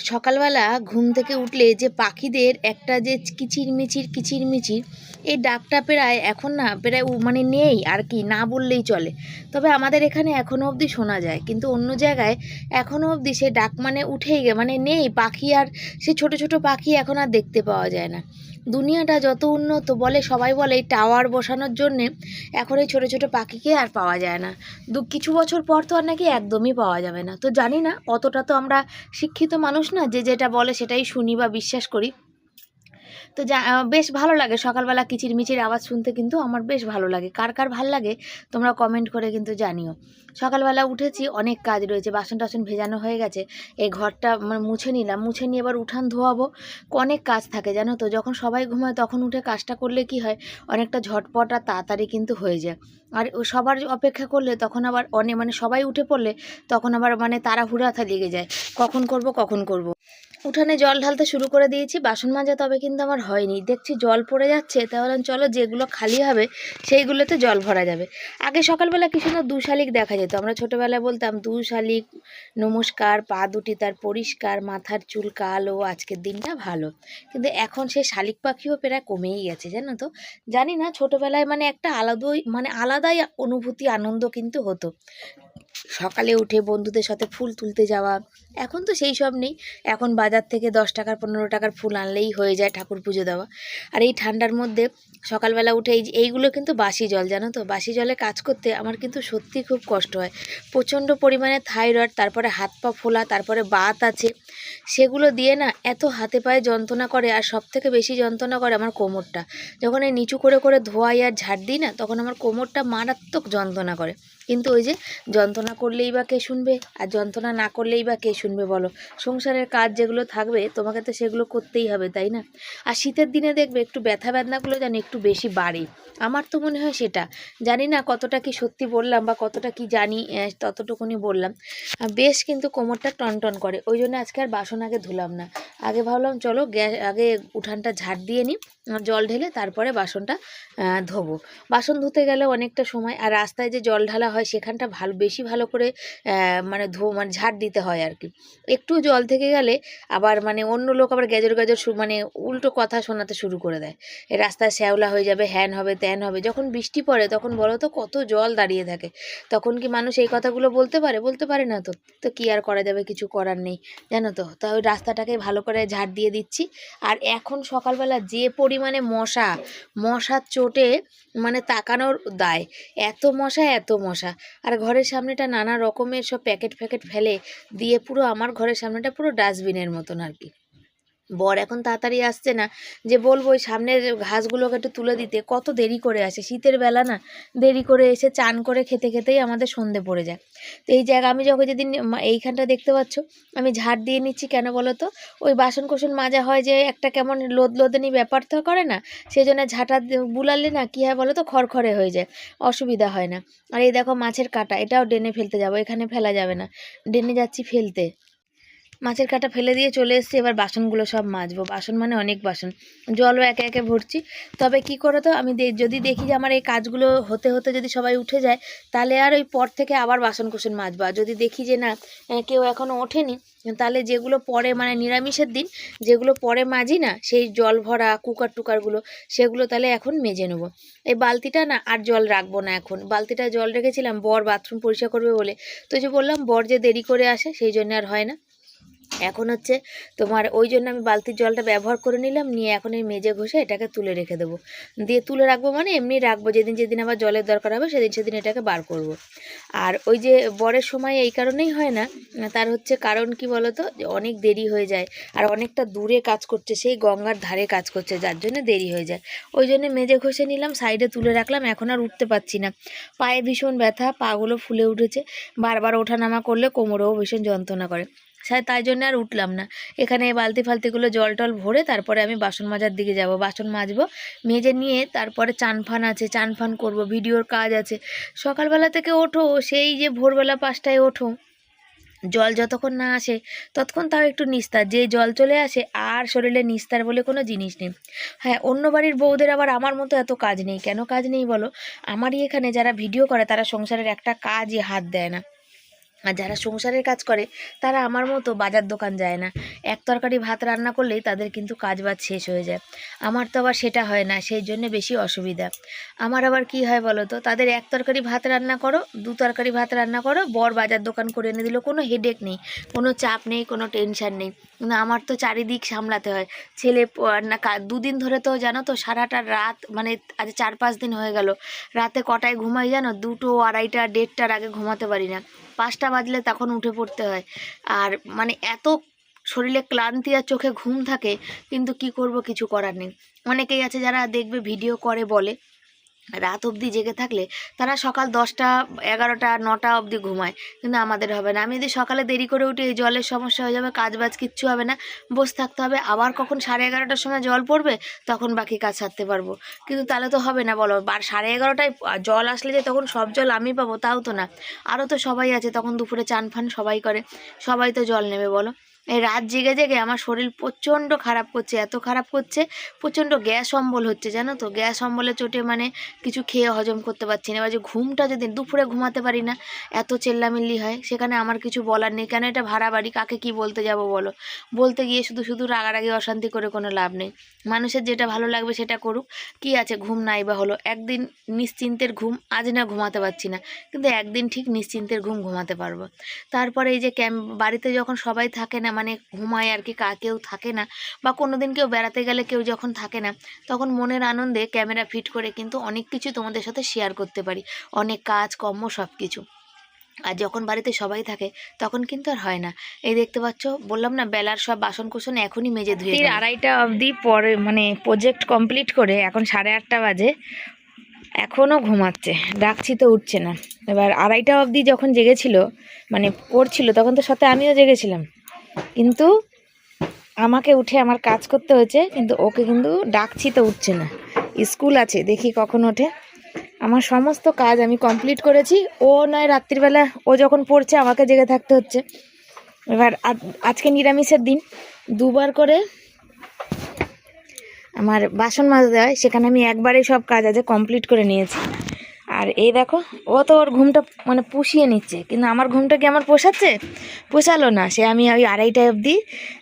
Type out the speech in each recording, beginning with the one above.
সকালবেলা ঘুম থেকে উঠলে যে পাখিদের একটা যে কিচিরমিচির কিচিরমিচির, এই ডাকটা প্রায় এখন না প্রায় মানে নেই আর কি, না বললেই চলে। তবে আমাদের এখানে এখনও অবধি শোনা যায়, কিন্তু অন্য জায়গায় এখনও অবধি সে ডাক মানে উঠেই গে মানে নেই পাখি আর সে ছোট ছোট পাখি এখন আর দেখতে পাওয়া যায় না। দুনিয়াটা যত উন্নত বলে, সবাই বলে এই টাওয়ার বসানোর জন্যে এখন এই ছোটো ছোটো পাখিকে আর পাওয়া যায় না। দু, কিছু বছর পর তো আর নাকি একদমই পাওয়া যাবে না। তো জানি না, অতটা তো আমরা শিক্ষিত মানুষ না যে যেটা বলে সেটাই শুনি বা বিশ্বাস করি। তো যা বেশ ভালো লাগে সকালবেলা কিচিরমিচির আওয়াজ শুনতে কিন্তু আমার বেশ ভালো লাগে। কার কার ভালো লাগে তোমরা কমেন্ট করে কিন্তু জানিও। সকালবেলা উঠেছি, অনেক কাজ রয়েছে, বাসন টাসন ভেজানো হয়ে গেছে, এই ঘরটা মানে মুছে নিলাম, মুছে নিয়ে এবার উঠান ধোয়াবো। অনেক কাজ থাকে, জানো তো, যখন সবাই ঘুমায় তখন উঠে কাজটা করলে কি হয়, অনেকটা ঝটপট আর তাড়াতাড়ি কিন্তু হয়ে যায়। আর সবার অপেক্ষা করলে তখন আবার অনেক মানে সবাই উঠে পড়লে তখন আবার মানে তাড়াহুড়া লেগে যায়, কখন করব কখন করব। উঠানে জল ঢালতে শুরু করে দিয়েছি, বাসন মাজা তবে কিন্তু আমার হয়নি। দেখছি জল পড়ে যাচ্ছে তাহলে চলো যেগুলো খালি হবে, সেইগুলোতে জল ভরা যাবে। আগে সকালবেলা কি সুন্দর দু শালিক দেখা যেত। আমরা ছোটোবেলায় বলতাম, দু শালিক, নমস্কার, পা দুটি তার পরিষ্কার, মাথার চুল কালো, আজকের দিনটা ভালো। কিন্তু এখন সে শালিক পাখিও প্রায় কমেই গেছে, জানো তো? জানি না, ছোটোবেলায় মানে একটা আলাদাই মানে আলাদাই অনুভূতি, আনন্দ কিন্তু হতো। সকালে উঠে বন্ধুদের সাথে ফুল তুলতে যাওয়া, এখন তো সেই সব নেই। এখন বাজার থেকে দশ টাকার, পনেরো টাকার ফুল আনলেই হয়ে যায় ঠাকুর পুজো দেওয়া। আর এই ঠান্ডার মধ্যে সকালবেলা উঠে এই এইগুলো কিন্তু বাসি জল, জানো তো? বাসি জলে কাজ করতে আমার কিন্তু সত্যি খুব কষ্ট হয়। প্রচণ্ড পরিমাণে থাইরয়েড, তারপরে হাত পা ফোলা, তারপরে বাত আছে। সেগুলো দিয়ে না এত হাতে পায়ে যন্ত্রণা করে, আর সব থেকে বেশি যন্ত্রণা করে আমার কোমরটা। যখন এই নিচু করে করে ধোয়াই আর ঝাড় দিই না, তখন আমার কোমরটা মারাত্মক যন্ত্রণা করে। কিন্তু ওই যে যন্ত্রণা করলেই বা কে শুনবে আর যন্ত্রণা না করলেই বা কে শুনবে বলো? সংসারের কাজ যেগুলো থাকবে তোমাকে তো সেগুলো করতেই হবে, তাই না? আর শীতের দিনে দেখবে একটু ব্যথা বেদনাগুলো যেন একটু বেশি বাড়ে। আমার তো মনে হয় সেটা। জানি না কতটা কি সত্যি বললাম বা কতটা কি জানি ততটুকুনি বললাম। বেশ কিন্তু কোমরটা টনটন করে, ওই জন্য আজকে আর বাসন আগে ধুলাম না। আগে ভাবলাম চলো গ্যাস, আগে উঠানটা ঝাড় দিয়ে নিই জল ঢেলে তারপরে বাসনটা ধোবো। বাসন ধুতে গেলে অনেকটা সময়, আর রাস্তায় যে জল ঢালা হয় সেখানটা ভালো, বেশি ভালো করে মানে ধো মানে ঝাড় দিতে হয় আর কি। একটু জল থেকে গেলে আবার মানে অন্য লোক আবার গ্যাজর শু- মানে উল্টো কথা শোনাতে শুরু করে দেয়। রাস্তায় শ্যাওলা হয়ে যাবে, হ্যান হবে, ত্যান হবে, যখন বৃষ্টি পড়ে তখন বলো তো কত জল দাঁড়িয়ে থাকে। তখন কি মানুষ এই কথাগুলো বলতে পারে? বলতে পারে না তো। তো কী আর করা যাবে? কিছু করার নেই, জানো তো। তা ওই রাস্তাটাকে ভালো করে ঝাড় দিয়ে দিচ্ছি। আর এখন সকালবেলা যে পরিমাণে মশা, মশার চোটে মানে তাকানোর দায়, এত মশা এত মশা। আর ঘরের সামনেটা নানা রকমের সব প্যাকেট ফ্যাকেট ফেলে দিয়ে পুরো আমার ঘরের সামনেটা পুরো ডাস্টবিনের মতন আর কি। বর এখন তাড়াতাড়ি আসছে না যে বলব ওই সামনের ঘাসগুলোকে একটু তুলে দিতে। কত দেরি করে আসে? শীতের বেলা না, দেরি করে এসে চান করে খেতে খেতেই আমাদের সন্ধে পড়ে যায়। তো এই জায়গা আমি যখন যেদিন এইখানটা দেখতে পাচ্ছ, আমি ঝাড় দিয়ে নিচ্ছি কেন বলো তো? ওই বাসন কোসন মাজা হয় যে একটা কেমন লোদ লোদনি ব্যাপার তো করে না সেই জন্য ঝাঁটা বুলালে না কী হয় বলো তো? খড়খড়ে হয়ে যায়, অসুবিধা হয় না। আর এই দেখো মাছের কাঁটা, এটাও ডেনে ফেলতে যাব, এখানে ফেলা যাবে না। ডেনে যাচ্ছি ফেলতে। মাছের কাঁটা ফেলে দিয়ে চলে এসেছি, এবার বাসনগুলো সব মাজবো। বাসন মানে অনেক বাসন। জলও একে একে ভরছি। তবে কি করে তো, আমি যদি দেখি যে আমার এই কাজগুলো হতে হতে যদি সবাই উঠে যায়, তাহলে আর ওই পর থেকে আবার বাসন কুসন মাজবো। আর যদি দেখি যে না কেউ এখনও ওঠেনি, তাহলে যেগুলো পরে মানে নিরামিষের দিন, যেগুলো পরে মাজি না, সেই জল ভরা, কুকার টুকারগুলো, সেগুলো তাহলে এখন মেজে নেব। এই বালতিটা না আর জল রাখব না এখন। বালতিটা জল রেখেছিলাম, বর বাথরুম পরিষ্কার করবে বলে। তো যে বললাম, বর যে দেরি করে আসে, সেই জন্য আর হয় না। এখন হচ্ছে তোমার ওই জন্য আমি বালতির জলটা ব্যবহার করে নিলাম, নিয়ে এখন এই মেজে ঘষে এটাকে তুলে রেখে দেবো। দিয়ে তুলে রাখব মানে এমনি রাখব, যেদিন যেদিন আবার জলের দরকার হবে সেদিন সেদিন এটাকে বার করব। আর ওই যে বরের সময় এই কারণেই হয় না, তার হচ্ছে কারণ কি বলতো? অনেক দেরি হয়ে যায় আর অনেকটা দূরে কাজ করছে, সেই গঙ্গার ধারে কাজ করছে, যার জন্য দেরি হয়ে যায়। ওই জন্য মেজে ঘষে নিলাম, সাইডে তুলে রাখলাম, এখন আর উঠতে পারছি না। পায়ে ভীষণ ব্যথা পাগুলো ফুলে উঠেছে, বারবার ওঠানামা করলে কোমরেও ভীষণ যন্ত্রণা করে। তাই জন্য আর উঠলাম না। এখানে বালতি ফালতিগুলো জল টল ভরে তারপরে আমি বাসন মাজার দিকে যাব। বাসন মাজবো, মেজে নিয়ে তারপরে চান ফান আছে, চান ফান করব, ভিডিওর কাজ আছে। সকালবেলা থেকে ওঠো, সেই যে ভোরবেলা পাঁচটায় ওঠো। জল যতক্ষণ না আসে, ততক্ষণ তাও একটু নিস্তার। যে জল চলে আসে, আর শরীরে নিস্তার বলে কোনো জিনিস নেই। হ্যাঁ অন্য বাড়ির বউদের আবার আমার মতো এত কাজ নেই। কেন কাজ নেই বলো? আমারই এখানে যারা ভিডিও করে, তারা সংসারের একটা কাজই হাত দেয় না। আর যারা সংসারের কাজ করে, তারা আমার মতো বাজার দোকান যায় না। এক তরকারি ভাত রান্না করলেই তাদের কিন্তু কাজ বাজ শেষ হয়ে যায়। আমার তো আবার সেটা হয় না, সেই জন্য বেশি অসুবিধা। আমার আবার কি হয় বলো তো? তাদের এক তরকারি ভাত রান্না করো, দু তরকারি ভাত রান্না করো, বর বাজার দোকান করে এনে দিল, কোনো হেডেক নেই, কোনো চাপ নেই, কোনো টেনশন নেই। কিন্তু আমার তো চারিদিক সামলাতে হয়। ছেলে না দুদিন ধরে তো জানো তো সারাটা রাত মানে আজ চার পাঁচ দিন হয়ে গেল। রাতে কটায় ঘুমাই জানো? দুটো আড়াইটা, দেড়টার আগে ঘুমাতে পারি না। পাঁচটা বাজলে তখন উঠে পড়তে হয়। আর মানে এত শরীরে ক্লান্তি আর চোখে ঘুম থাকে, কিন্তু কি করব কিছু করার নেই। অনেকেই আছে যারা দেখবে ভিডিও করে, বলে। রাত অবধি জেগে থাকলে তারা সকাল দশটা, এগারোটা, নটা অবধি ঘুমায়। কিন্তু আমাদের হবে না। আমি যদি সকালে দেরি করে উঠি, এই জলের সমস্যা হয়ে যাবে কাজ বাজ কিচ্ছু হবে না। বসে থাকতে হবে। আবার কখন সাড়ে এগারোটার সময় জল পড়বে, তখন বাকি কাজ সারতে পারব। কিন্তু তাহলে তো হবে না, বলো। বার সাড়ে এগারোটায় জল আসলে যে তখন সব জল আমি পাবো, তাও তো না। আরও তো সবাই আছে, তখন দুপুরে চান ফান সবাই করে। সবাই তো জল নেবে, বলো। এই রাত জেগে জেগে আমার শরীর প্রচণ্ড খারাপ করছে, এত খারাপ করছে, প্রচণ্ড গ্যাস অম্বল হচ্ছে, জানো তো? গ্যাস অম্বলে চোটে মানে কিছু খেয়ে হজম করতে পারছি না, এবার যে ঘুমটা যদি দুপুরে ঘুমাতে পারি না, এত চেল্লামিল্লি হয়, সেখানে আমার কিছু বলার নেই, কেন এটা ভাড়া বাড়ি, কাকে কি বলতে যাব বলো? বলতে গিয়ে শুধু শুধু রাগারাগি, অশান্তি করে কোনো লাভ নেই। মানুষের যেটা ভালো লাগবে সেটা করুক। কি আছে ঘুম নাই বা হলো, একদিন নিশ্চিন্তের ঘুম, আজ না ঘুমাতে পারছি না। কিন্তু একদিন ঠিক নিশ্চিন্তের ঘুম ঘুমাতে পারব। তারপরে এই যে ক্যাম্প বাড়িতে যখন সবাই থাকে না মানে ঘুমায় আর কি, কা, কেউ থাকে না বা কোনো দিন কেউ বেড়াতে গেলে কেউ যখন থাকে না, তখন মনের আনন্দে ক্যামেরা ফিট করে কিন্তু অনেক কিছু তোমাদের সাথে শেয়ার করতে পারি। অনেক কাজ, কর্ম সব কিছু আর যখন বাড়িতে সবাই থাকে তখন কিন্তু আর হয় না। এই দেখতে পাচ্ছ বললাম না বেলার সব বাসন কুসন এখনই মেজে ধুয়ে আড়াইটা অবধি পরে মানে প্রজেক্ট কমপ্লিট করে এখন সাড়ে আটটা বাজে এখনও ঘুমাচ্ছে ডাকছি তো উঠছে না। এবার আড়াইটা অবধি যখন জেগেছিল মানে করছিল তখন তো সাথে আমিও জেগেছিলাম। কিন্তু আমাকে উঠে আমার কাজ করতে হয়েছে কিন্তু ওকে কিন্তু ডাকছি তো উঠছে না। স্কুল আছে দেখি কখন ওঠে। আমার সমস্ত কাজ আমি কমপ্লিট করেছি। ও নয় রাত্রিবেলা, ও যখন পড়ছে আমাকে জেগে থাকতে হচ্ছে। এবার আজ- আজকে নিরামিষের দিন। দুবার করে আমার বাসন মাজতে হয়, সেখানে আমি একবারে সব কাজ আজ কমপ্লিট করে নিয়েছি। আর এই দেখো, ও তো ওর ঘুমটা মানে পুষিয়ে নিচ্ছে, কিন্তু আমার ঘুমটা কি আমার পোষাচ্ছে? পোষালো না, সে আমি ওই আড়াইটা অবধি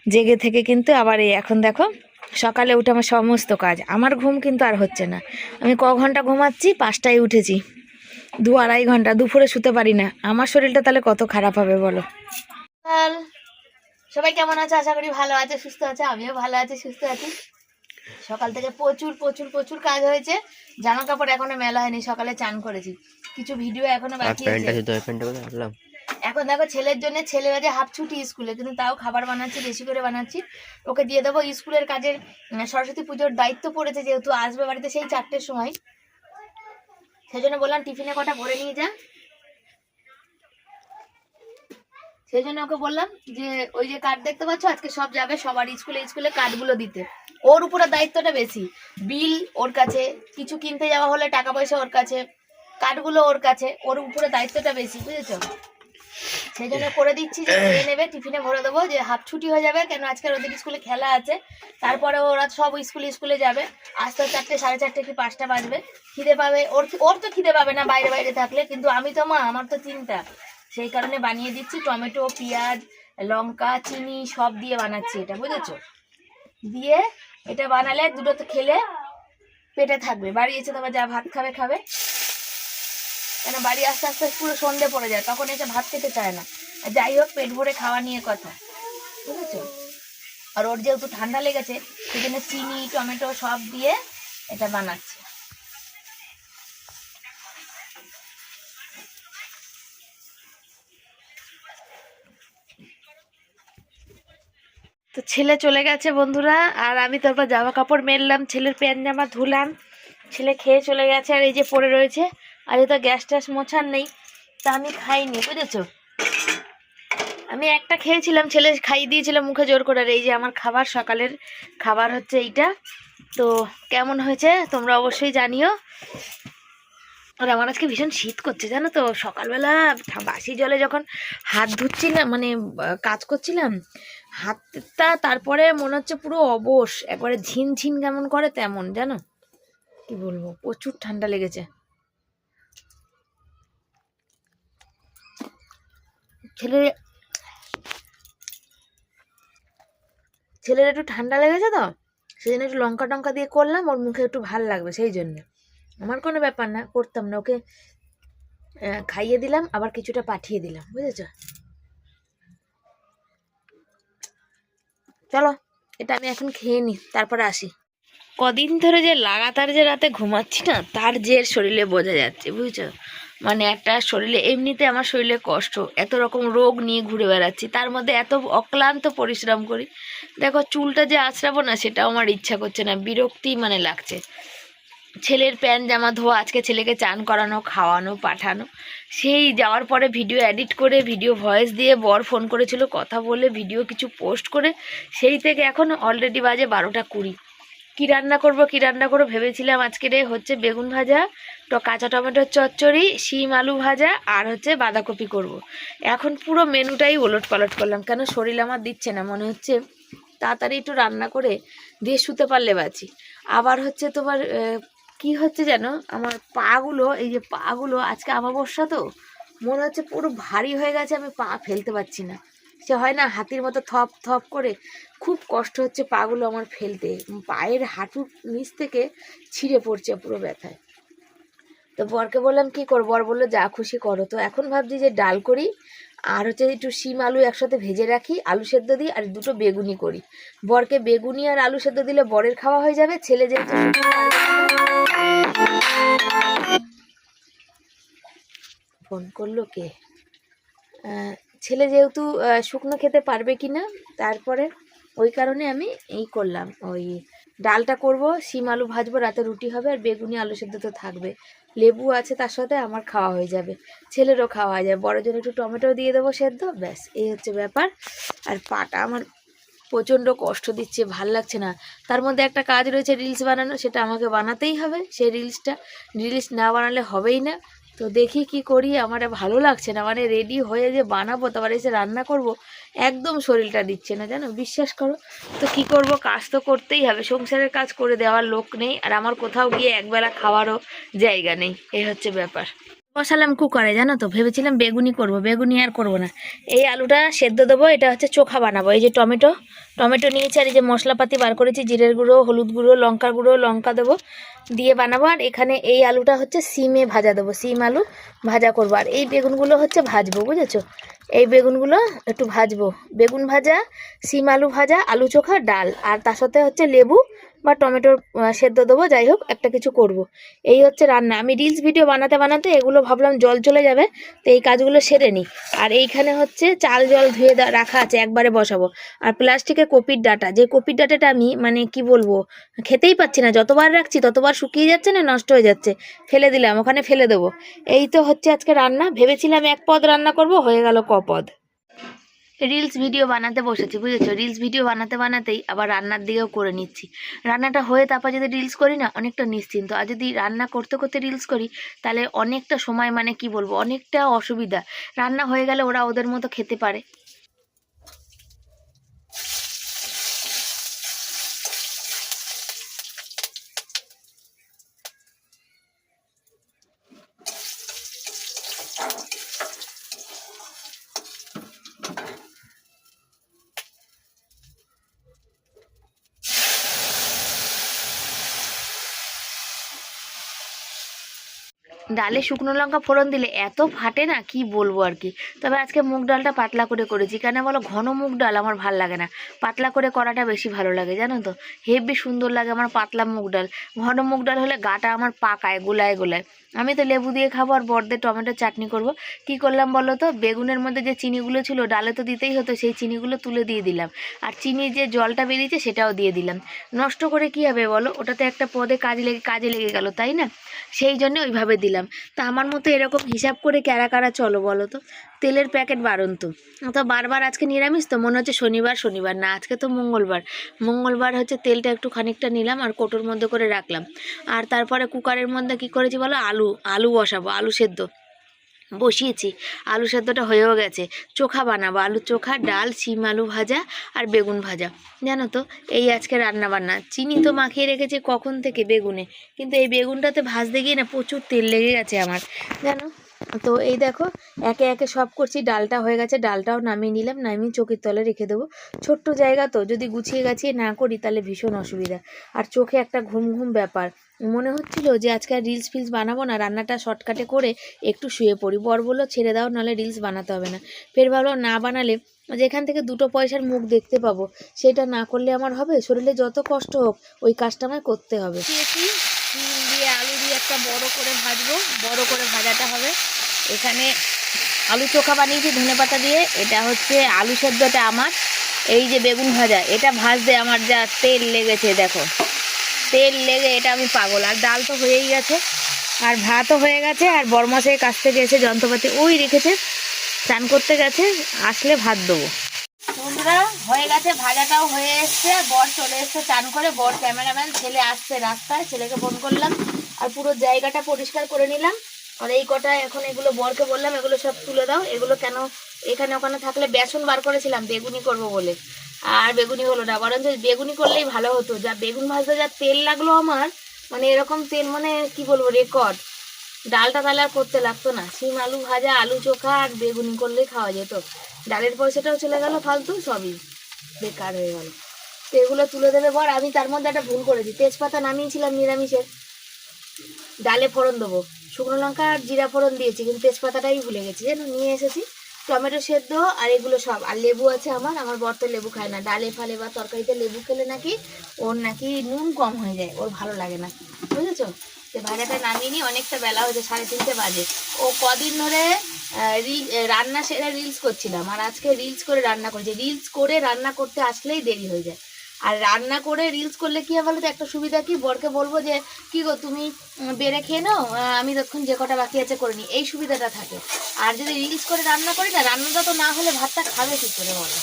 জেগে থেকে কিন্তু আবার এই এখন দেখো সকালে উঠে আমার সমস্ত কাজ। আমার ঘুম কিন্তু আর হচ্ছে না। আমি ক ঘণ্টা ঘুমাচ্ছি পাঁচটায় উঠেছি। দু আড়াই ঘণ্টা দুপুরে শুতে পারি না। আমার শরীরটা তাহলে কত খারাপ হবে বলো? সবাই কেমন আছে? আশা করি ভালো আছে সুস্থ আছে আমিও ভালো আছি সুস্থ আছি। সকাল থেকে প্রচুর প্রচুর প্রচুর কাজ হয়েছে। জামা কাপড় এখনও মেলা হয়নি সকালে চান করেছি। কিছু ভিডিও এখনও বাকি আছে। এখন দেখো ছেলের জন্য ছেলে বাজে হাফ ছুটি স্কুলে, কিন্তু তাও খাবার বানাচ্ছি, বেশি করে বানাচ্ছি। ওকে দিয়ে দেবো স্কুলের কাজের সরস্বতী পুজোর দায়িত্ব পড়েছে যেহেতু আসবে বাড়িতে সেই চারটের সময়। সেই জন্য বললাম টিফিনে কটা ভরে নিয়ে যা। সেই জন্য ওকে বললাম যে, ওই যে কার্ড দেখতে পাচ্ছ, আজকে সব যাবে সবার স্কুলে স্কুলে কার্ডগুলো দিতে। ওর উপরে দায়িত্বটা বেশি। বিল ওর কাছে, কিছু কিনতে যাওয়া হলে টাকা পয়সা ওর কাছে কার্ডগুলো ওর কাছে, ওর উপরে দায়িত্বটা বেশি, বুঝেছ? সেই জন্য করে দিচ্ছি যে খেয়ে নেবে, টিফিনে ভরে দেবো যে হাফ ছুটি হয়ে যাবে, কেন আজকে ওদের স্কুলে খেলা আছে। তারপরে ওরা সব স্কুলে স্কুলে যাবে। আসতে চারটে, সাড়ে চারটে কি পাঁচটা বাজবে। খিদে পাবে। ওর ওর তো খিদে পাবে না বাইরে বাইরে থাকলে, কিন্তু আমি তো মা, আমার তো চিন্তা সেই কারণে বানিয়ে দিচ্ছি টমেটো, পেঁয়াজ, লঙ্কা, চিনি, সব দিয়ে বানাচ্ছি এটা, বুঝেছ? দিয়ে এটা বানালে দুটো তো খেলে পেটে থাকবে। বাড়ি এসে তোমার যা ভাত খাবে খাবে। কেন বাড়ি আস্তে আস্তে পুরো সন্ধে পড়ে যায়, তখন এসে ভাত খেতে চায় না। যাই হোক, পেট ভরে খাওয়া নিয়ে কথা, বুঝেছ? আর ওর যেহেতু ঠান্ডা লেগেছে সেখানে চিনি, টমেটো সব দিয়ে এটা বানাচ্ছে। তো ছেলে চলে গেছে বন্ধুরা, আর আমি তারপর জামা কাপড় মেললাম, ছেলের প্যান্ট জামা ধুলাম, ছেলে খেয়ে চলে গেছে, আর এই যে পড়ে রয়েছে। আর তো গ্যাস ট্যাস মোছার নেই, তা আমি খাইনি, বুঝেছ? আমি একটা খেয়েছিলাম, ছেলে খাইয়ে দিয়েছিলাম মুখে জোর করে, আর এই যে আমার খাবার, সকালের খাবার হচ্ছে এইটা। তো কেমন হয়েছে তোমরা অবশ্যই জানিও। আর আমার আজকে ভীষণ শীত করছে, জানো তো? সকালবেলা বাসি জলে যখন হাত ধুচ্ছিলাম মানে কাজ করছিলাম, হাতটা তারপরে মনে হচ্ছে পুরো অবশ, একবারে ঝিনঝিন কেমন করে তেমন, জানো? কি বলব? প্রচুর ঠান্ডা লেগেছে। ছেলে ছেলের একটু ঠান্ডা লেগেছে তো সেই জন্য একটু লঙ্কা টঙ্কা দিয়ে করলাম, ওর মুখে একটু ভালো লাগবে সেই জন্য। আমার কোনো ব্যাপার না, করতাম না, ওকে খাইয়ে দিলাম, আবার কিছুটা পাঠিয়ে দিলাম, বুঝেছ? চলো, এটা আমি এখন খেয়ে নিই তারপরে আসি। কদিন ধরে যে লাগাতার যে রাতে ঘুমাচ্ছি না, তার জের শরীরে বোঝা যাচ্ছে, বুঝছ? মানে একটা শরীরে এমনিতে আমার শরীরে কষ্ট, এত রকম রোগ নিয়ে ঘুরে বেড়াচ্ছি, তার মধ্যে এত অক্লান্ত পরিশ্রম করি। দেখো, চুলটা যে আঁচড়াবো না, সেটাও আমার ইচ্ছা করছে না, বিরক্তি মানে লাগছে। ছেলের প্যান্ট, জামা, ধোয়া, আজকে ছেলেকে চান করানো, খাওয়ানো, পাঠানো। সেই যাওয়ার পরে ভিডিও এডিট করে, ভিডিও ভয়েস দিয়ে বর ফোন করেছিল, কথা বলে, ভিডিও কিছু পোস্ট করে, সেই থেকে এখন অলরেডি বাজে বারোটা কুড়ি। কী রান্না করব, কী রান্না করব ভেবেছিলাম আজকে রে হচ্ছে বেগুন ভাজা তো কাঁচা টমেটোর চচ্চড়ি, শিম আলু ভাজা আর হচ্ছে বাঁধাকপি করব। এখন পুরো মেনুটাই ওলট পালট করলাম, কেন শরীর আমার দিচ্ছে না, মনে হচ্ছে তাড়াতাড়ি একটু রান্না করে দিয়ে শুতে পারলে বাঁচি। আবার হচ্ছে তোমার কি হচ্ছে যেন আমার পাগুলো, এই যে পাগুলো, আজকে আমাবস্যা তো, মনে হচ্ছে পুরো ভারী হয়ে গেছে, আমি পা ফেলতে পারছি না। সে হয় না, হাতির মতো থপ থপ করে খুব কষ্ট হচ্ছে পাগুলো আমার ফেলতে, পায়ের হাঁটুর নিচ থেকে ছিঁড়ে পড়ছে পুরো ব্যথায়। তো বরকে বললাম, কি করব? বর বলল, যা খুশি করো। তো এখন ভাবছি যে ডাল করি আর হচ্ছে একটু শিম আলু একসাথে ভেজে রাখি, আলু সেদ্ধ দিই আর দুটো বেগুনি করি। বরকে বেগুনি আর আলু সেদ্ধ দিলে বরের খাওয়া হয়ে যাবে, ছেলে যেহেতু ফোন করল কে? ছেলে যেহেতু শুকনো খেতে পারবে কি না তারপরে ওই কারণে আমি এই করলাম। ওই ডালটা করব, শিম আলু ভাজবো, রাতে রুটি হবে আর বেগুনি আলু সেদ্ধ তো থাকবে। লেবু আছে তার সাথে আমার খাওয়া হয়ে যাবে। ছেলেরও খাওয়া হয়ে যাবে। বড় জন্য একটু টমেটো দিয়ে দেবো সেদ্ধ, ব্যাস, এই হচ্ছে ব্যাপার। আর পাটা আমার প্রচণ্ড কষ্ট দিচ্ছে, ভালো লাগছে না। তার মধ্যে একটা কাজ রয়েছে রিলস বানানো সেটা আমাকে বানাতেই হবে। সেই রিলসটা, রিলস না বানালে হবেই না। তো দেখি কি করি, আমার ভালো লাগছে না। মানে রেডি হয়ে যে বানাবো, তারপরে এসে রান্না করব একদম শরীরটা দিচ্ছে না, জানো? বিশ্বাস করো? তো কি করব? কাজ তো করতেই হবে। সংসারের কাজ করে দেওয়ার লোক নেই, আর আমার কোথাও গিয়ে একবেলা খাওয়ারও জায়গা নেই। এই হচ্ছে ব্যাপার। বসালাম কুকারে, জানো তো? ভেবেছিলাম বেগুনি করব, বেগুনি আর করব না। এই আলুটা সেদ্ধ দেবো, এটা হচ্ছে চোখা বানাবো। এই যে টমেটো টমেটো নিয়েছি আর এই যে মশলাপাতি বার করেছি, জিরের গুঁড়ো, হলুদ গুঁড়ো, লঙ্কার গুঁড়ো, লঙ্কা দেবো দিয়ে বানাবো। আর এখানে এই আলুটা হচ্ছে সিমে ভাজা দেবো, সিম আলু ভাজা করব। আর এই বেগুনগুলো হচ্ছে ভাজবো, বুঝেছ? এই বেগুনগুলো একটু ভাজবো। বেগুন ভাজা, সিম আলু ভাজা, আলু চোখা, ডাল। আর তার সাথে হচ্ছে লেবু বা টমেটোর সেদ্ধ দেবো, যাই হোক, একটা কিছু করব। এই হচ্ছে রান্না। আমি রিলস ভিডিও বানাতে বানাতে এগুলো ভাবলাম জল চলে যাবে, তো এই কাজগুলো সেরে নিই। আর এইখানে হচ্ছে চাল জল ধুয়ে রাখা আছে, একবারে বসাবো। আর প্লাস্টিকের কপির ডাটা, যে কপির ডাটাটা আমি মানে কি বলব, খেতেই পাচ্ছি না। যতবার রাখছি, ততবার শুকিয়ে যাচ্ছে না, নষ্ট হয়ে যাচ্ছে। ফেলে দিলাম, ওখানে ফেলে দেবো। এই তো হচ্ছে আজকে রান্না। ভেবেছিলাম এক পদ রান্না করব, হয়ে গেল ক পদ। রিলস ভিডিও বানাতে বসেছি, বুঝেছ? রিলস ভিডিও বানাতে বানাতেই আবার রান্নার দিকেও করে নিচ্ছি। রান্নাটা হয়ে তারপর যদি রিলস করি না, অনেকটা নিশ্চিন্ত। আর যদি রান্না করতে করতে রিলস করি, তাহলে অনেকটা সময় মানে কি বলব? অনেকটা অসুবিধা। রান্না হয়ে গেলে ওরা ওদের মতো খেতে পারে। ডালে শুকনো লঙ্কা ফোড়ন দিলে এত ফাটে না? কি বলব আর কি? তবে আজকে মুগ ডালটা পাতলা করে করেছি। কেন বলো? ঘন মুগ ডাল আমার ভালো লাগে না। পাতলা করে করাটা বেশি ভালো লাগে, জানো তো? হেভি সুন্দর লাগে আমার পাতলা মুগ ডাল। ঘন মুগ ডাল হলে গাটা আমার পাকায়, গোলায় গোলায়। আমি তো লেবু দিয়ে খাব আর বড়দের টমেটোর চাটনি করব। কি করলাম বলো তো? বেগুনের মধ্যে যে চিনিগুলো ছিল, ডালে তো দিতেই হতো, সেই চিনিগুলো তুলে দিয়ে দিলাম। আর চিনির যে জলটা বেরিয়েছে, সেটাও দিয়ে দিলাম। নষ্ট করে কি হবে বলো? ওটাতে একটা পদে কাজে লেগে কাজে লেগে গেল, তাই না? সেই জন্য ওইভাবে দিলাম। তা আমার মতো এরকম হিসাব করে ক্যারা কারা চলো বলো তো? তেলের প্যাকেট বারণ তো তো বারবার আজকে নিরামিষ, তো মনে হচ্ছে শনিবার শনিবার না, আজকে তো মঙ্গলবার। মঙ্গলবার হচ্ছে তেলটা একটু খানিকটা নিলাম আর কোটোর মধ্যে করে রাখলাম। আর তারপরে কুকারের মধ্যে কি করেছি বলো? আলু আলু বসাবো, আলু সেদ্ধ। বসিয়েছি, আলু সেদ্ধটা হয়েও গেছে। চোখা বানাবো আলু চোখা, ডাল, শিম আলু ভাজা আর বেগুন ভাজা। জানো তো, এই আজকে রান্না বান্না চিনি তো মাখিয়ে রেখেছি কখন থেকে বেগুনে। কিন্তু এই বেগুনটাতে ভাজতে গিয়ে না প্রচুর তেল লেগে গেছে আমার। জানো? তো এই দেখো, একে একে সব করছি, ডালটা হয়ে গেছে, ডালটাও নামিয়ে নিলাম, নামিয়ে চোখের তলে রেখে দেবো। ছোট্ট জায়গা তো, যদি গুছিয়ে গাছিয়ে না করি তাহলে ভীষণ অসুবিধা। আর চোখে একটা ঘুম ঘুম ব্যাপার। মনে হচ্ছিল যে আজকে আর রিলস ফিলস বানাবো না, রান্নাটা শর্টকাটে করে একটু শুয়ে পড়ি। বর বলল, ছেড়ে দাও, নাহলে রিলস বানাতে হবে না। ফের ভাবলো, না বানালে যেখান থেকে দুটো পয়সার মুখ দেখতে পাবো, সেটা না করলে আমার হবে? শরীরে যত কষ্ট হোক, ওই কাজটা আমায় করতে হবে। একটা বড় করে ভাজবো, বড় করে ভাজাটা হবে। এখানে আলু চোখা বানিয়েছি ধনে পাতা দিয়ে। এটা হচ্ছে আলু সেদ্ধটা আমার। এই যে বেগুন ভাজা, এটা ভাজতে আমার যা তেল লেগেছে, দেখো। তেল লেগে এটা আমি পাগল। আর ডাল তো হয়েই গেছে, আর ভাতও হয়ে গেছে, আর বরমাসের কাছ থেকে এসে যন্ত্রপাতি ওই রেখেছে চান করতে গেছে, আসলে ভাত দেবো। বন্ধুরা, হয়ে গেছে, ভাজাটাও হয়ে এসছে বর চলে এসছে চান করে। বর ক্যামেরাম্যান, ছেলে আসছে রাস্তায়, ছেলেকে ফোন করলাম। আর পুরো জায়গাটা পরিষ্কার করে নিলাম। আর এই কটা এখন এগুলো বরকে বললাম, এগুলো সব তুলে দাও। এগুলো কেন এখানে ওখানে থাকলে বেসন বার করেছিলাম, বেগুনি করব বলে। আর বেগুনি হলো না, বরঞ্চ বেগুনি করলেই ভালো হতো। যা বেগুন ভাজতে যা তেল লাগল আমার মানে এরকম তেল মানে কি বলব রেকর্ড ডালটা তাহলে আর করতে লাগতো না। শিম, আলু ভাজা, আলু চোখা, আর বেগুনি করলেই খাওয়া যেত। ডালের পয়সাটাও চলে গেল ফালতু, সবই বেকার হয়ে গেল। তো এগুলো তুলে দেবে বর, আমি তার মধ্যে একটা ভুল করেছি। তেজপাতা নামিয়েছিলাম নিরামিষের ডালে ফোড়ন দেবো। শুকনো লঙ্কা আর জিরা ফোড়ন দিয়েছি, কিন্তু তেজপাতাটাই ভুলে গেছি, জানো? নিয়ে এসেছি। টমেটো সেদ্ধ আর এগুলো সব। আর লেবু আছে আমার আমার বর তো লেবু খায় না। ডালে ফালে বা তরকারিতে লেবু খেলে নাকি ওর নাকি নুন কম হয়ে যায়, ওর ভালো লাগে না। বুঝেছ? তো ভাজাটা নামিয়ে নিই অনেকটা বেলা হয়েছে, সাড়ে তিনটে বাজে। ও কদিন ধরে রিল রান্না সেরে রিলস করছিলাম। আর আজকে রিলস করে রান্না করছি। রিলস করে রান্না করতে আসলেই দেরি হয়ে যায়। আর রান্না করে রিলস করলে কি বলো তো একটা সুবিধা কি? বরকে বলব যে, কি গো তুমি বেড়ে খেয়ে নাও? আমি তখন যে কটা বাকি আছে করে নিই। এই সুবিধাটা থাকে। আর যদি রিলস করে রান্না করি না রান্নাটা তো না হলে ভাতটা খাবে কি করে বলো?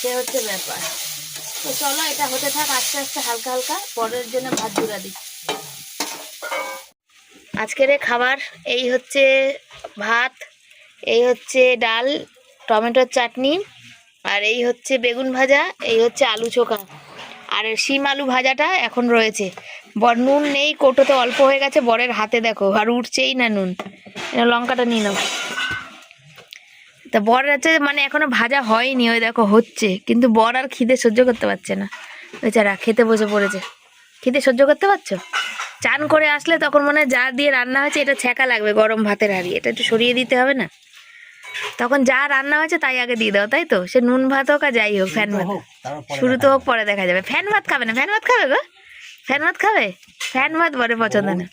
সে হচ্ছে ব্যাপার। তো চলো, এটা হতে থাক আস্তে আস্তে হালকা হালকা। পরের জন্য ভাত জুড়া দিই আজকের খাবার, এই হচ্ছে ভাত, এই হচ্ছে ডাল, টমেটোর চাটনি আর এই হচ্ছে বেগুন ভাজা, এই হচ্ছে আলু চোখা। আর শিম আলু ভাজাটা এখন রয়েছে। বর, নুন নেই, কৌটোতে অল্প হয়ে গেছে, বরের হাতে দেখো, আর উঠছেই না নুন। লঙ্কাটা নিয়ে নাও। তা বর হচ্ছে মানে এখনও ভাজা হয়নি, ওই দেখো হচ্ছে। কিন্তু বর আর খিদে সহ্য করতে পারছে না। বেচারা খেতে বসে পড়েছে। খিদে সহ্য করতে পারছ? চান করে আসলে তখন মনে যা দিয়ে রান্না হয়েছে, এটা ছ্যাঁকা লাগবে গরম ভাতের হাঁড়ি। এটা একটু সরিয়ে দিতে হবে না? তখন যা রান্না হয়েছে তাই আগে দিয়ে দাও তাই তো? সে নুন ভাত হোক আর যাই হোক ফ্যান ভাত। শুরু তো হোক পরে দেখা যাবে। ফ্যান ভাত খাবে না ফ্যান ভাত খাবে গো। ফ্যান ভাত খাবে? ফ্যান ভাত বলে পছন্দ না।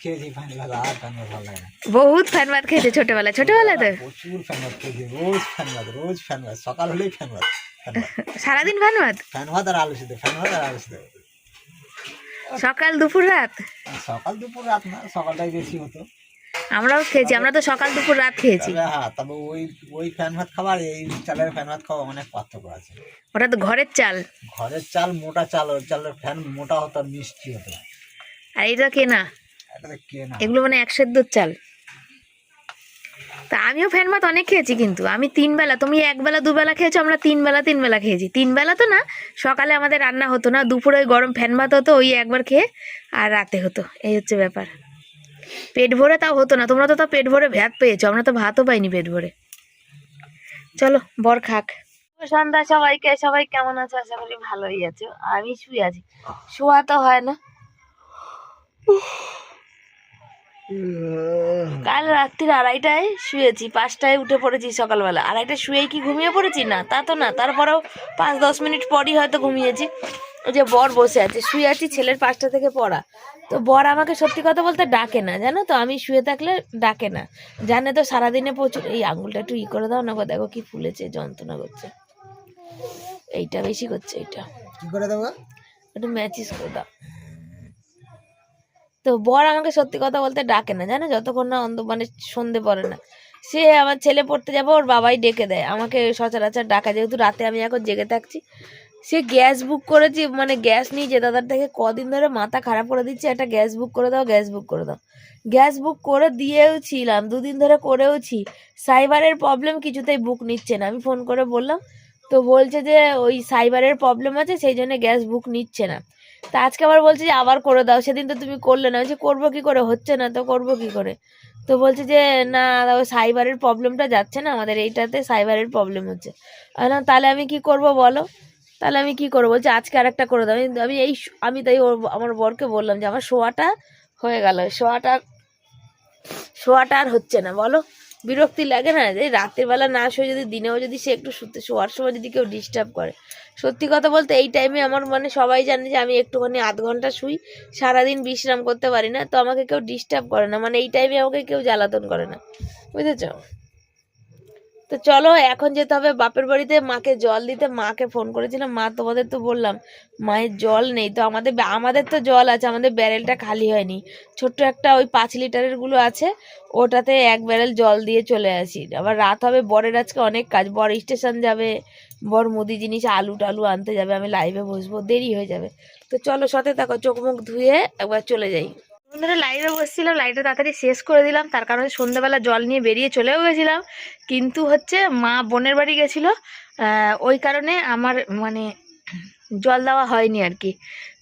বহুত ফ্যান ভাত খেয়েছে ছোটবেলায় ছোটবেলায় তো। প্রচুর ফ্যান ভাত খেয়েছি রোজ ফ্যান ভাত রোজ ফ্যান ভাত সকাল হলেই ফ্যান ভাত। সারাদিন ফ্যান ভাত? ফ্যান ভাত আর আলু সিদ্ধ ফ্যান ভাত আর আলু সিদ্ধ। সকাল দুপুর রাত? সকাল দুপুর রাত না সকালটাই বেশি হতো। আমরাও খেয়েছি আমরা তো সকাল দুপুর রাত খেয়েছি। তবে হ্যাঁ তবে ওই ওই ফ্যান ভাত খাবার এই চালের ফ্যান ভাত খাওয়া অনেক পার্থক্য আছে। ওটা তো ঘরের চাল। ঘরের চাল মোটা চাল ওই চালের ফ্যান মোটা হতো মিষ্টি হতো। আর এটা কেনা? এগুলো মানে এক সেদ্ধর চাল। তা আমিও ফ্যান ভাত অনেক খেয়েছি কিন্তু আমি তিন বেলা তুমি এক বেলা দুবেলা খেয়েছো আমরা তিন বেলা তিন বেলা খেয়েছি। তিন বেলা তো না সকালে আমাদের রান্না হতো না দুপুরে ওই গরম ফ্যান ভাত হতো ওই একবার খেয়ে আর রাতে হতো এই হচ্ছে ব্যাপার। পেট ভরে তাও হতো না। তোমরা তো তাও পেট ভরে ভাত পেয়েছ, আমরা তো ভাতও পাইনি পেট ভরে। চলো, বর খাক। সন্ধ্যা সবাইকে, সবাই কেমন আছো? আশা করি ভালোই আছো। আমি শুয়ে আছি। শোয়া তো হয় না। কাল রাত্রির আড়াইটায় শুয়েছি, পাঁচটায় উঠে পড়েছি সকালবেলা। আড়াইটায় শুয়েই কি ঘুমিয়ে পড়েছি? না, তা তো না। তারপরেও পাঁচ দশ মিনিট পরই হয়তো ঘুমিয়েছি। যে বর বসে আছে শুয়ে আছি ছেলের পাঁচটা থেকে পড়া। তো বর আমাকে সত্যি কথা বলতে ডাকে না জানো তো? আমি শুয়ে থাকলে ডাকে না। জানে তো সারাদিনে প্রচুর এই আঙুলটা একটু ই করে দাও না গো দেখো কি ফুলেছে যন্ত্রণা করছে। এইটা বেশি করছে এইটা। কি করে দেবো? একটু ম্যাচিস করে দাও। তো বর আমাকে সত্যি কথা বলতে ডাকে না জানো? যতক্ষণ না অন্ধ মানে সন্ধে পড়ে না। সে আমার ছেলে পড়তে যাব ওর বাবাই ডেকে দেয়। আমাকে সচরাচর ডাকা যেহেতু রাতে আমি এখন জেগে থাকছি। সে গ্যাস বুক করেছি মানে গ্যাস নিয়ে যে দাদার থেকে কদিন ধরে মাথা খারাপ করে দিচ্ছে একটা গ্যাস বুক করে দাও গ্যাস বুক করে দাও। গ্যাস বুক করে দিয়েও ছিলাম দুদিন ধরে করেওছি। সাইবারের প্রবলেম কিছুতেই বুক নিচ্ছে না। আমি ফোন করে বললাম তো বলছে যে ওই সাইবারের প্রবলেম আছে সেই জন্য গ্যাস বুক নিচ্ছে না। তা আজকে আবার বলছে যে আবার করে দাও সেদিন তো তুমি করলে না। বলছি করব কি করে? হচ্ছে না তো করব কি করে? তো বলছে যে না ওই সাইবারের প্রবলেমটা যাচ্ছে না আমাদের এইটাতে সাইবারের প্রবলেম হচ্ছে। বললাম, তাহলে আমি কি করব বলো? তাহলে আমি কি করব? বলছে, আজকে আরেকটা করে দাও। আমি আমি এই আমি তাই ওর, আমার বরকে বললাম যে, আমার শোয়াটা হয়ে গেল। শোয়াটা শোয়াটা আর হচ্ছে না, বলো? বিরক্তি লাগে না? যে রাতের বেলা না শুয়ে যদি, দিনেও যদি সে একটু শুতে, শোয়ার সময় যদি কেউ ডিস্টার্ব করে। সত্যি কথা বলতে এই টাইমে আমার মানে সবাই জানে যে, আমি একটুখানি আধ ঘণ্টা শুই, সারাদিন বিশ্রাম করতে পারি না, তো আমাকে কেউ ডিস্টার্ব করে না। মানে এই টাইমে আমাকে কেউ জ্বালাতন করে না। বুঝেছ? তো চলো, এখন যেতে হবে বাপের বাড়িতে। মাকে জল দিতে, মাকে ফোন করেছিলাম মা, তোমাদের তো বললাম, মায়ের জল নেই। তো আমাদের আমাদের তো জল আছে, আমাদের ব্যারেলটা খালি হয়নি। ছোট্ট একটা ওই পাঁচ লিটারেরগুলো আছে, ওটাতে এক ব্যারেল জল দিয়ে চলে আসি। আবার রাত হবে, বরের আজকে অনেক কাজ। বর স্টেশন যাবে, বর মুদি জিনিস, আলু টালু আনতে যাবে, আমি লাইভে বসবো, দেরি হয়ে যাবে। তো চলো, সাথে থাকো, চোখ মুখ ধুয়ে একবার চলে যাই। বন্ধুরা লাইভে বসছিলাম লাইটটা তাড়াতাড়ি শেষ করে দিলাম। তার কারণে সন্ধ্যাবেলা জল নিয়ে বেরিয়ে চলেও গেছিলাম। কিন্তু হচ্ছে মা বোনের বাড়ি গেছিল ওই কারণে আমার মানে জল দেওয়া হয়নি আর কি।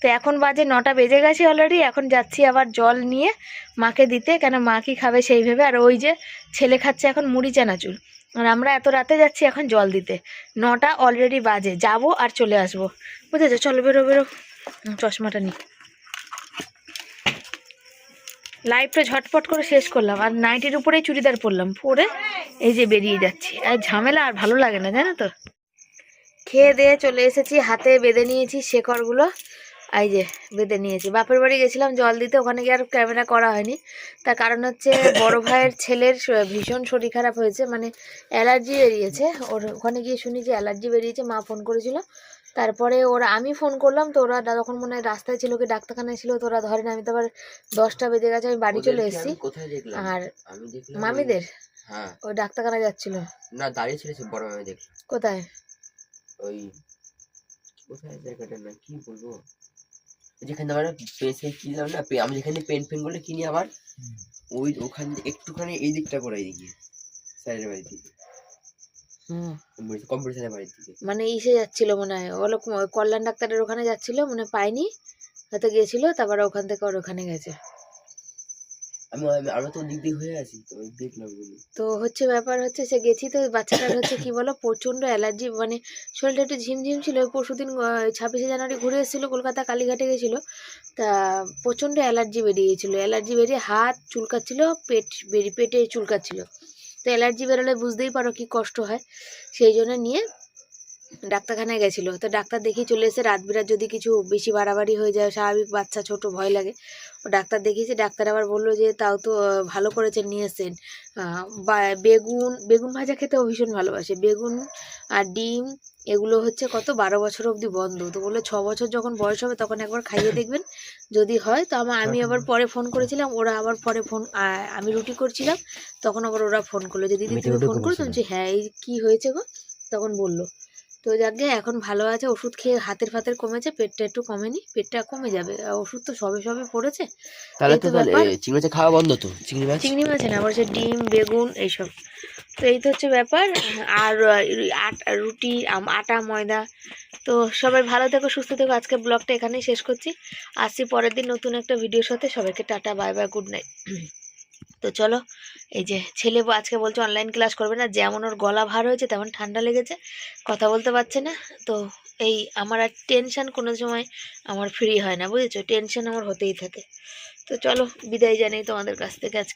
তো এখন বাজে নটা বেজে গেছে অলরেডি এখন যাচ্ছি আবার জল নিয়ে মাকে দিতে, কেন মা কি খাবে সেই ভেবে। আর ওই যে ছেলে খাচ্ছে এখন মুড়ি চানাচুর। আর আমরা এত রাতে যাচ্ছি এখন জল দিতে। নটা অলরেডি বাজে, যাব আর চলে আসব। বুঝেছ? চলো বেরো বেরো। চশমাটা নি লাইভটা ঝটপট করে শেষ করলাম। আর নাইটের উপরেই চুড়িদার পরলাম। পরে এই যে বেরিয়ে যাচ্ছি। আর ঝামেলা আর ভালো লাগে না, জানো তো? খেয়ে দিয়ে চলে এসেছি, হাতে বেঁধে নিয়েছি শেকড়গুলো। এই যে, বেঁধে নিয়েছি। বাপের বাড়ি গেছিলাম, জল দিতে। ওখানে গিয়ে আর ক্যামেরা করা হয়নি। তার কারণ হচ্ছে বড় ভাইয়ের ছেলের ভীষণ শরীর খারাপ হয়েছে। মানে অ্যালার্জি বেরিয়েছে। ওর ওখানে গিয়ে শুনি যে অ্যালার্জি বেরিয়েছে। মা ফোন করেছিল। তারপরে ওরা আমি ফোন করলাম তো ওরা তখন মনে হয় রাস্তায় ছিল কি ডাক্তারখানায় ছিল তো ওরা ধরে না আমি তো আবার দশটা বেজে গেছে আমি বাড়ি চলে এসেছি। কোথায় আর মামিদের? হ্যাঁ। ওই ডাক্তারখানায় যাচ্ছিল। না দাঁড়িয়ে ছিল বড় মামি দেখলাম কোথায়? ওই কোথায় জায়গাটার না কি বলব? যেখানে আমার পেন্সিল কিনলাম না আমি যেখানে পেন ফেনগুলো কিনি আবার ওই ওখান একটুখানি এই দিকটা করে এদিকে স্যারের বাড়ি থেকে হুম। বাড়ির দিকে। মানে ইসে যাচ্ছিল মনে হয়। ওগুলো কল্যাণ ডাক্তারের ওখানে যাচ্ছিল মানে পাইনি হয়তো গিয়েছিল তারপরে ওখান থেকে ওর ওখানে গেছে। আমি তো দিক দিয়ে হয়ে আছি তো দেখলাম তো হচ্ছে ব্যাপার হচ্ছে সে গেছি তো বাচ্চাটার হচ্ছে কি বলো প্রচণ্ড অ্যালার্জি মানে শরীরটা একটু ঝিমঝিম ছিল। পরশু দিন ছাব্বিশে জানুয়ারি ঘুরে এসেছিল কলকাতা কালীঘাটে গেছিল। তা প্রচণ্ড অ্যালার্জি বেরিয়ে গেছিল অ্যালার্জি বেরিয়ে হাত চুলকাচ্ছিল পেট বেরিয়ে পেটে চুলকাচ্ছিল। তো অ্যালার্জি বেরোলে বুঝতেই পারো কি কষ্ট হয়। সেই জন্য নিয়ে ডাক্তারখানায় গেছিল। তো ডাক্তার দেখিয়ে চলে এসে রাত বিরাত যদি কিছু বেশি বাড়াবাড়ি হয়ে যায়, স্বাভাবিক বাচ্চা ছোট, ভয় লাগে। ও ডাক্তার দেখিয়েছে, ডাক্তার আবার বলল যে, তাও তো ভালো করেছেন, নিয়ে এসেন বা, বেগুন বেগুন ভাজা খেতেও ভীষণ ভালোবাসে। বেগুন আর ডিম এগুলো হচ্ছে কত? বারো বছর অবধি বন্ধ। তো বলল ছ বছর যখন বয়স হবে তখন একবার খাইয়ে দেখবেন। যদি হয় তো আমার আমি আবার পরে ফোন করেছিলাম ওরা আবার পরে ফোন আমি রুটি করছিলাম তখন আবার ওরা ফোন করল। যে দিদি তুমি ফোন আমি বলছি, হ্যাঁ এই কী হয়েছে গো? তখন বলল। তো যাকে এখন ভালো আছে ওষুধ খেয়ে হাতের ফাতের কমেছে পেটটা একটু কমেনি পেটটা কমে যাবে। ওষুধ তো সবে সবে পড়েছে। তাহলে তো চিংড়ি মাছ খাওয়া বন্ধ তো? চিংড়ি মাছ? চিংড়ি মাছ না আবার হচ্ছে ডিম বেগুন এইসব। তো এই তো হচ্ছে ব্যাপার। আর রুটি আটা, ময়দা। তো সবাই ভালো থেকো, সুস্থ থেকো। আজকে ব্লগটা এখানেই শেষ করছি। আসছি পরের দিন নতুন একটা ভিডিওর সাথে। সবাইকে tata, bye bye, good night. তো চলো, এই যে ছেলে আজকে বলছে অনলাইন ক্লাস করবে না। যেমন ওর গলা ভার হয়েছে, তেমন ঠান্ডা লেগেছে। কথা বলতে পারছে না। তো এই আমার আর টেনশন কোনো সময় আমার ফ্রি হয় না, বুঝেছ? টেনশন আমার হতেই থাকে। তো চলো, বিদায় জানাই তোমাদের কাছ থেকে আজকে।